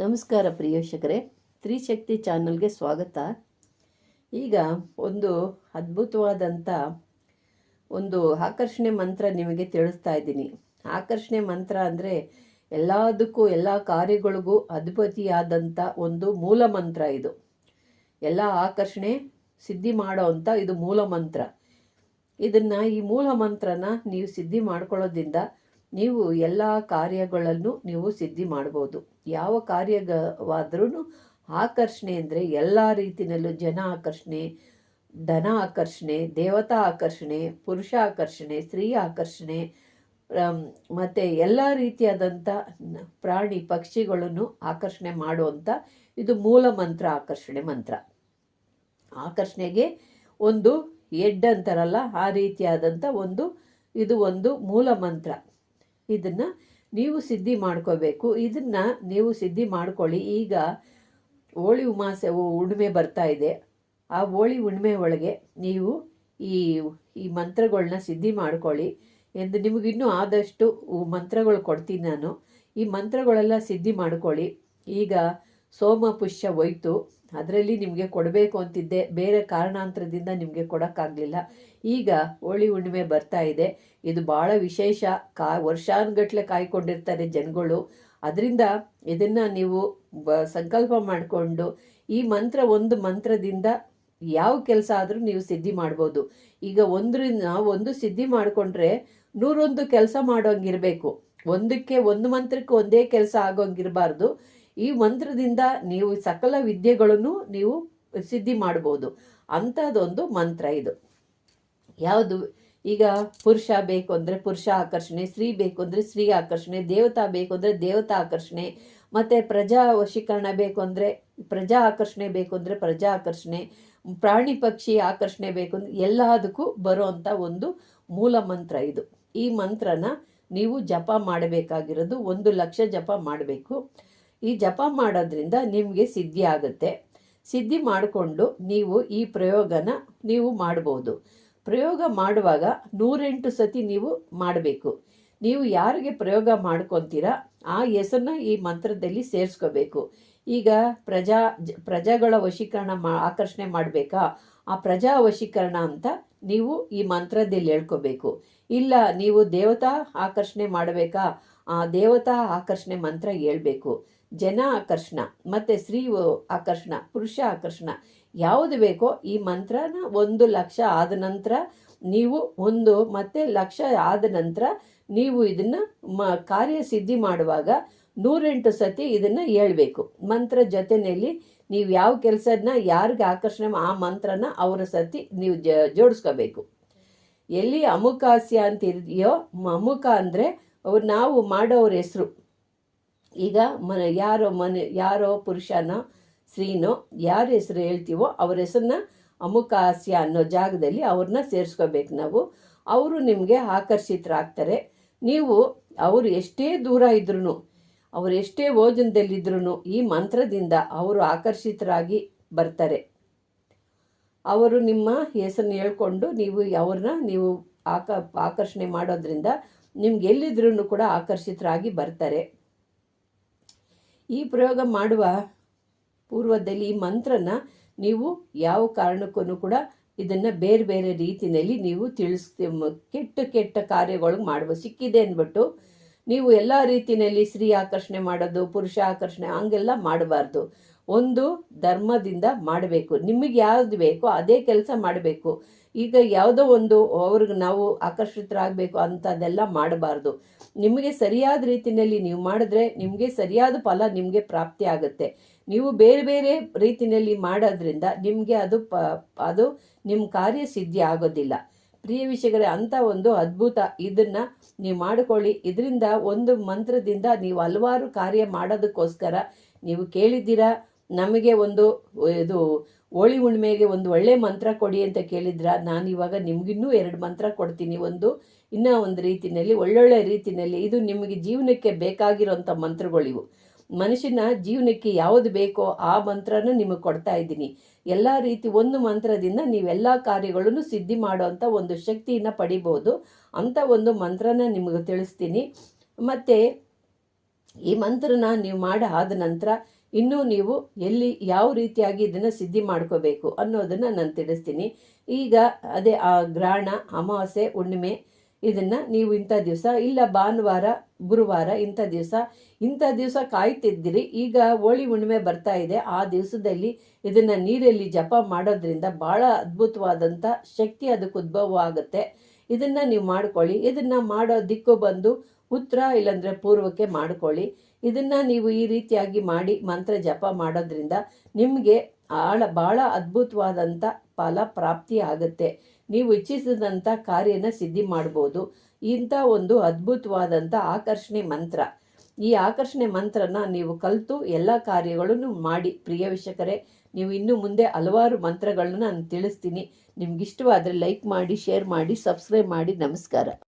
ನಮಸ್ಕಾರ ಪ್ರಿಯೋಷಕರೇ ತ್ರಿಶಕ್ತಿ ಚಾನಲ್ಗೆ ಸ್ವಾಗತ. ಈಗ ಒಂದು ಅದ್ಭುತವಾದಂಥ ಒಂದು ಆಕರ್ಷಣೆ ಮಂತ್ರ ನಿಮಗೆ ತಿಳಿಸ್ತಾ ಇದ್ದೀನಿ. ಆಕರ್ಷಣೆ ಮಂತ್ರ ಅಂದರೆ ಎಲ್ಲದಕ್ಕೂ, ಎಲ್ಲ ಕಾರ್ಯಗಳಿಗೂ ಅಧಿಪತಿಯಾದಂಥ ಒಂದು ಮೂಲ ಮಂತ್ರ ಇದು. ಎಲ್ಲ ಆಕರ್ಷಣೆ ಸಿದ್ಧಿ ಮಾಡೋ ಅಂಥ ಇದು ಮೂಲ ಮಂತ್ರ. ಇದನ್ನು ಈ ಮೂಲ ಮಂತ್ರನ ನೀವು ಸಿದ್ಧಿ ಮಾಡ್ಕೊಳ್ಳೋದ್ರಿಂದ ನೀವು ಎಲ್ಲ ಕಾರ್ಯಗಳನ್ನು ನೀವು ಸಿದ್ಧಿ ಮಾಡ್ಬೋದು. ಯಾವ ಕಾರ್ಯವಾದ್ರೂ ಆಕರ್ಷಣೆ ಅಂದರೆ ಎಲ್ಲ ರೀತಿಯಲ್ಲೂ ಜನ ಆಕರ್ಷಣೆ, ಧನ ಆಕರ್ಷಣೆ, ದೇವತಾ ಆಕರ್ಷಣೆ, ಪುರುಷ ಆಕರ್ಷಣೆ, ಸ್ತ್ರೀ ಆಕರ್ಷಣೆ ಮತ್ತು ಎಲ್ಲ ರೀತಿಯಾದಂಥ ಪ್ರಾಣಿ ಪಕ್ಷಿಗಳನ್ನು ಆಕರ್ಷಣೆ ಮಾಡುವಂಥ ಇದು ಮೂಲ ಮಂತ್ರ, ಆಕರ್ಷಣೆ ಮಂತ್ರ. ಆಕರ್ಷಣೆಗೆ ಒಂದು ಎಡ್ ಅಂತಾರಲ್ಲ, ಆ ರೀತಿಯಾದಂಥ ಒಂದು, ಇದು ಒಂದು ಮೂಲ ಮಂತ್ರ. ಇದನ್ನು ನೀವು ಸಿದ್ಧಿ ಮಾಡ್ಕೋಬೇಕು. ಇದನ್ನು ನೀವು ಸಿದ್ಧಿ ಮಾಡ್ಕೊಳ್ಳಿ. ಈಗ ಹೋಳಿ ಉಮಾಸೆ ಉಣ್ಮೆ ಬರ್ತಾ ಇದೆ. ಆ ಹೋಳಿ ಉಣ್ಮೆ ಒಳಗೆ ನೀವು ಈ ಈ ಮಂತ್ರಗಳನ್ನ ಸಿದ್ಧಿ ಮಾಡ್ಕೊಳ್ಳಿ ಎಂದು ನಿಮಗಿನ್ನೂ ಆದಷ್ಟು ಮಂತ್ರಗಳು ಕೊಡ್ತೀನಿ ನಾನು. ಈ ಮಂತ್ರಗಳೆಲ್ಲ ಸಿದ್ಧಿ ಮಾಡ್ಕೊಳ್ಳಿ. ಈಗ ಸೋಮ ಪುಷ್ಯ ಹೋಯ್ತು. ಅದರಲ್ಲಿ ನಿಮಗೆ ಕೊಡಬೇಕು ಅಂತಿದ್ದೆ. ಬೇರೆ ಕಾರಣಾಂತರದಿಂದ ನಿಮಗೆ ಕೊಡೋಕ್ಕಾಗಲಿಲ್ಲ. ಈಗ ಹೋಳಿ ಹುಣ್ಣಿಮೆ ಬರ್ತಾ ಇದೆ. ಇದು ಭಾಳ ವಿಶೇಷ. ಕಾ, ವರ್ಷಾನುಗಟ್ಲೆ ಕಾಯ್ಕೊಂಡಿರ್ತಾರೆ ಜನಗಳು. ಅದರಿಂದ ಇದನ್ನು ನೀವು ಬ, ಸಂಕಲ್ಪ ಮಾಡಿಕೊಂಡು ಈ ಮಂತ್ರ ಒಂದು ಮಂತ್ರದಿಂದ ಯಾವ ಕೆಲಸ ಆದರೂ ನೀವು ಸಿದ್ಧಿ ಮಾಡ್ಬೋದು. ಈಗ ಒಂದರಿಂದ ಒಂದು ಸಿದ್ಧಿ ಮಾಡಿಕೊಂಡ್ರೆ ನೂರೊಂದು ಕೆಲಸ ಮಾಡೋಂಗಿರಬೇಕು. ಒಂದಕ್ಕೆ ಒಂದು ಮಂತ್ರಕ್ಕೆ ಒಂದೇ ಕೆಲಸ ಆಗೋಂಗಿರಬಾರ್ದು. ಈ ಮಂತ್ರದಿಂದ ನೀವು ಸಕಲ ವಿದ್ಯೆಗಳನ್ನು ನೀವು ಸಿದ್ಧಿ ಮಾಡ್ಬೋದು. ಅಂಥದ್ದೊಂದು ಮಂತ್ರ ಇದು. ಯಾವುದು? ಈಗ ಪುರುಷ ಬೇಕು ಅಂದರೆ ಪುರುಷ ಆಕರ್ಷಣೆ, ಸ್ತ್ರೀ ಬೇಕು ಅಂದರೆ ಸ್ತ್ರೀ ಆಕರ್ಷಣೆ, ದೇವತಾ ಬೇಕು ಅಂದರೆ ದೇವತಾ ಆಕರ್ಷಣೆ, ಮತ್ತು ಪ್ರಜಾ ವಶೀಕರಣ ಬೇಕು ಅಂದರೆ ಪ್ರಜಾ ಆಕರ್ಷಣೆ ಬೇಕು ಅಂದರೆ ಪ್ರಜಾ ಆಕರ್ಷಣೆ, ಪ್ರಾಣಿ ಪಕ್ಷಿ ಆಕರ್ಷಣೆ ಬೇಕು ಅಂದರೆ ಎಲ್ಲದಕ್ಕೂ ಬರುವಂಥ ಒಂದು ಮೂಲ ಮಂತ್ರ ಇದು. ಈ ಮಂತ್ರನ ನೀವು ಜಪ ಮಾಡಬೇಕಾಗಿರೋದು, ಒಂದು ಲಕ್ಷ ಜಪ ಮಾಡಬೇಕು. ಈ ಜಪ ಮಾಡೋದ್ರಿಂದ ನಿಮಗೆ ಸಿದ್ಧಿ ಆಗುತ್ತೆ. ಸಿದ್ಧಿ ಮಾಡಿಕೊಂಡು ನೀವು ಈ ಪ್ರಯೋಗನ ನೀವು ಮಾಡ್ಬೋದು. ಪ್ರಯೋಗ ಮಾಡುವಾಗ ನೂರೆಂಟು ಸತಿ ನೀವು ಮಾಡಬೇಕು. ನೀವು ಯಾರಿಗೆ ಪ್ರಯೋಗ ಮಾಡ್ಕೊತೀರಾ ಆ ಹೆಸರನ್ನ ಈ ಮಂತ್ರದಲ್ಲಿ ಸೇರಿಸ್ಕೋಬೇಕು. ಈಗ ಪ್ರಜಾ ಪ್ರಜೆಗಳ ವಶೀಕರಣ ಮಾ ಆಕರ್ಷಣೆ ಮಾಡಬೇಕಾ? ಆ ಪ್ರಜಾ ವಶೀಕರಣ ಅಂತ ನೀವು ಈ ಮಂತ್ರದಲ್ಲಿ ಹೇಳ್ಕೋಬೇಕು. ಇಲ್ಲ ನೀವು ದೇವತಾ ಆಕರ್ಷಣೆ ಮಾಡಬೇಕಾ? ಆ ದೇವತಾ ಆಕರ್ಷಣೆ ಮಂತ್ರ ಹೇಳ್ಬೇಕು. ಜನ ಆಕರ್ಷಣ, ಮತ್ತು ಸ್ತ್ರೀ ಆಕರ್ಷಣ, ಪುರುಷ ಆಕರ್ಷಣ, ಯಾವುದು ಬೇಕೋ ಈ ಮಂತ್ರನ ಒಂದು ಲಕ್ಷ ಆದ ನಂತರ ನೀವು ಒಂದು ಮತ್ತೆ ಲಕ್ಷ ಆದ ನಂತರ ನೀವು ಇದನ್ನು ಮ ಕಾರ್ಯ ಸಿದ್ಧಿ ಮಾಡುವಾಗ ನೂರೆಂಟು ಸತಿ ಇದನ್ನು ಹೇಳ್ಬೇಕು. ಮಂತ್ರ ಜೊತೆಯಲ್ಲಿ ನೀವು ಯಾವ ಕೆಲಸನ ಯಾರಿಗೆ ಆಕರ್ಷಣೆ ಆ ಮಂತ್ರನ ಅವರ ಸತಿ ನೀವು ಜೋಡಿಸ್ಕೋಬೇಕು. ಎಲ್ಲಿ ಅಮುಕಾಸ್ಯ ಅಂತ ಇದೆಯೋ ಅಮುಖ ಅಂದರೆ ಅವ್ರು ನಾವು ಮಾಡೋವ್ರ ಹೆಸರು. ಈಗ ಮನೆ ಯಾರೋ ಮನೆ, ಯಾರೋ ಪುರುಷನೋ, ಸ್ತ್ರೀನೋ, ಯಾರ ಹೆಸರು ಹೇಳ್ತೀವೋ ಅವ್ರ ಹೆಸರನ್ನ ಅಮುಕಾಸ್ಯ ಅನ್ನೋ ಜಾಗದಲ್ಲಿ ಅವ್ರನ್ನ ಸೇರಿಸ್ಕೋಬೇಕು ನಾವು. ಅವರು ನಿಮಗೆ ಆಕರ್ಷಿತರಾಗ್ತಾರೆ. ನೀವು ಅವರು ಎಷ್ಟೇ ದೂರ ಇದ್ರೂ ಅವರು ಎಷ್ಟೇ ಓಜನದಲ್ಲಿದ್ರೂ ಈ ಮಂತ್ರದಿಂದ ಅವರು ಆಕರ್ಷಿತರಾಗಿ ಬರ್ತಾರೆ. ಅವರು ನಿಮ್ಮ ಹೆಸರನ್ನ ಹೇಳ್ಕೊಂಡು ನೀವು ಅವ್ರನ್ನ ನೀವು ಆಕ, ಆಕರ್ಷಣೆ ಮಾಡೋದ್ರಿಂದ ನಿಮ್ಗೆ ಎಲ್ಲಿದ್ರೂ ಕೂಡ ಆಕರ್ಷಿತರಾಗಿ ಬರ್ತಾರೆ. ಈ ಪ್ರಯೋಗ ಮಾಡುವ ಪೂರ್ವದಲ್ಲಿ ಈ ಮಂತ್ರನ ನೀವು ಯಾವ ಕಾರಣಕ್ಕೂ ಕೂಡ ಇದನ್ನು ಬೇರೆ ಬೇರೆ ರೀತಿಯಲ್ಲಿ ನೀವು ತಿಳಿಸ್ ಕೆಟ್ಟ ಕೆಟ್ಟ ಕಾರ್ಯಗಳಿಗೆ ಮಾಡುವ ಸಿಕ್ಕಿದೆ ಅಂದ್ಬಿಟ್ಟು ನೀವು ಎಲ್ಲ ರೀತಿಯಲ್ಲಿ ಸ್ತ್ರೀ ಆಕರ್ಷಣೆ ಮಾಡೋದು, ಪುರುಷ ಆಕರ್ಷಣೆ ಹಂಗೆಲ್ಲ ಮಾಡಬಾರ್ದು. ಒಂದು ಧರ್ಮದಿಂದ ಮಾಡಬೇಕು. ನಿಮಗೆ ಯಾವ್ದು ಬೇಕೋ ಅದೇ ಕೆಲಸ ಮಾಡಬೇಕು. ಈಗ ಯಾವುದೋ ಒಂದು ಅವ್ರಿಗೆ ನಾವು ಆಕರ್ಷಿತರಾಗಬೇಕು ಅಂಥದ್ದೆಲ್ಲ ಮಾಡಬಾರ್ದು. ನಿಮಗೆ ಸರಿಯಾದ ರೀತಿಯಲ್ಲಿ ನೀವು ಮಾಡಿದ್ರೆ ನಿಮಗೆ ಸರಿಯಾದ ಫಲ ನಿಮಗೆ ಪ್ರಾಪ್ತಿ ಆಗುತ್ತೆ. ನೀವು ಬೇರೆ ಬೇರೆ ರೀತಿಯಲ್ಲಿ ಮಾಡೋದ್ರಿಂದ ನಿಮಗೆ ಅದು ಪ, ಅದು ನಿಮ್ಮ ಕಾರ್ಯ ಸಿದ್ಧಿ ಆಗೋದಿಲ್ಲ. ಪ್ರಿಯ ವಿಷಯಗಳೇ ಅಂಥ ಒಂದು ಅದ್ಭುತ ಇದನ್ನು ನೀವು ಮಾಡಿಕೊಳ್ಳಿ. ಇದರಿಂದ ಒಂದು ಮಂತ್ರದಿಂದ ನೀವು ಹಲವಾರು ಕಾರ್ಯ ಮಾಡೋದಕ್ಕೋಸ್ಕರ ನೀವು ಕೇಳಿದ್ದೀರಾ? ನಮಗೆ ಒಂದು, ಇದು ಹೋಳಿ ಹುಣ್ಣಿಮೆಗೆ ಒಂದು ಒಳ್ಳೆ ಮಂತ್ರ ಕೊಡಿ ಅಂತ ಕೇಳಿದ್ರ, ನಾನು ಇವಾಗ ನಿಮಗಿನ್ನೂ ಎರಡು ಮಂತ್ರ ಕೊಡ್ತೀನಿ. ಒಂದು, ಇನ್ನೂ ಒಂದು ರೀತಿಯಲ್ಲಿ ಒಳ್ಳೊಳ್ಳೆ ರೀತಿಯಲ್ಲಿ ಇದು ನಿಮಗೆ ಜೀವನಕ್ಕೆ ಬೇಕಾಗಿರೋಂಥ ಮಂತ್ರಗಳಿವು. ಮನುಷ್ಯನ ಜೀವನಕ್ಕೆ ಯಾವುದು ಬೇಕೋ ಆ ಮಂತ್ರನೂ ನಿಮಗೆ ಕೊಡ್ತಾ ಇದ್ದೀನಿ. ಎಲ್ಲ ರೀತಿ ಒಂದು ಮಂತ್ರದಿಂದ ನೀವೆಲ್ಲ ಕಾರ್ಯಗಳನ್ನು ಸಿದ್ಧಿ ಮಾಡುವಂಥ ಒಂದು ಶಕ್ತಿಯನ್ನು ಪಡಿಬೋದು. ಅಂಥ ಒಂದು ಮಂತ್ರನ ನಿಮಗೆ ತಿಳಿಸ್ತೀನಿ. ಮತ್ತು ಈ ಮಂತ್ರನ ನೀವು ಮಾಡಿ ಆದ ನಂತರ ಇನ್ನೂ ನೀವು ಎಲ್ಲಿ ಯಾವ ರೀತಿಯಾಗಿ ಇದನ್ನು ಸಿದ್ಧಿ ಮಾಡ್ಕೋಬೇಕು ಅನ್ನೋದನ್ನು ನಾನು ತಿಳಿಸ್ತೀನಿ. ಈಗ ಅದೇ ಆ ಗ್ರಹಣ, ಅಮಾವಾಸ್ಯೆ, ಹುಣ್ಣಿಮೆ ಇದನ್ನು ನೀವು ಇಂಥ ದಿವಸ ಇಲ್ಲ ಭಾನುವಾರ, ಗುರುವಾರ ಇಂಥ ದಿವಸ ಇಂಥ ದಿವಸ ಕಾಯ್ತಿದ್ದೀರಿ. ಈಗ ಹೋಳಿ ಹುಣ್ಣಿಮೆ ಬರ್ತಾ ಇದೆ. ಆ ದಿವಸದಲ್ಲಿ ಇದನ್ನು ನೀರಲ್ಲಿ ಜಪ ಮಾಡೋದ್ರಿಂದ ಭಾಳ ಅದ್ಭುತವಾದಂಥ ಶಕ್ತಿ ಅದಕ್ಕೆ ಉದ್ಭವ ಆಗುತ್ತೆ. ಇದನ್ನು ನೀವು ಮಾಡ್ಕೊಳ್ಳಿ. ಇದನ್ನು ಮಾಡೋ ದಿಕ್ಕು ಬಂದು ಉತ್ತರ ಇಲ್ಲಾಂದರೆ ಪೂರ್ವಕ್ಕೆ ಮಾಡ್ಕೊಳ್ಳಿ. ಇದನ್ನು ನೀವು ಈ ರೀತಿಯಾಗಿ ಮಾಡಿ ಮಂತ್ರ ಜಪ ಮಾಡೋದ್ರಿಂದ ನಿಮಗೆ ಆಳ ಭಾಳ ಅದ್ಭುತವಾದಂಥ ಫಲ ಪ್ರಾಪ್ತಿ ಆಗುತ್ತೆ. ನೀವು ಇಚ್ಛಿಸಿದಂಥ ಕಾರ್ಯನ ಸಿದ್ಧಿ ಮಾಡ್ಬೋದು. ಇಂಥ ಒಂದು ಅದ್ಭುತವಾದಂಥ ಆಕರ್ಷಣೆ ಮಂತ್ರ. ಈ ಆಕರ್ಷಣೆ ಮಂತ್ರನ ನೀವು ಕಲಿತು ಎಲ್ಲ ಕಾರ್ಯಗಳನ್ನು ಮಾಡಿ. ಪ್ರಿಯ ವೀಕ್ಷಕರೇ, ನೀವು ಇನ್ನು ಮುಂದೆ ಹಲವಾರು ಮಂತ್ರಗಳನ್ನ ನಾನು ತಿಳಿಸ್ತೀನಿ. ನಿಮ್ಗೆ ಇಷ್ಟವಾದರೆ ಲೈಕ್ ಮಾಡಿ, ಶೇರ್ ಮಾಡಿ, ಸಬ್ಸ್ಕ್ರೈಬ್ ಮಾಡಿ. ನಮಸ್ಕಾರ.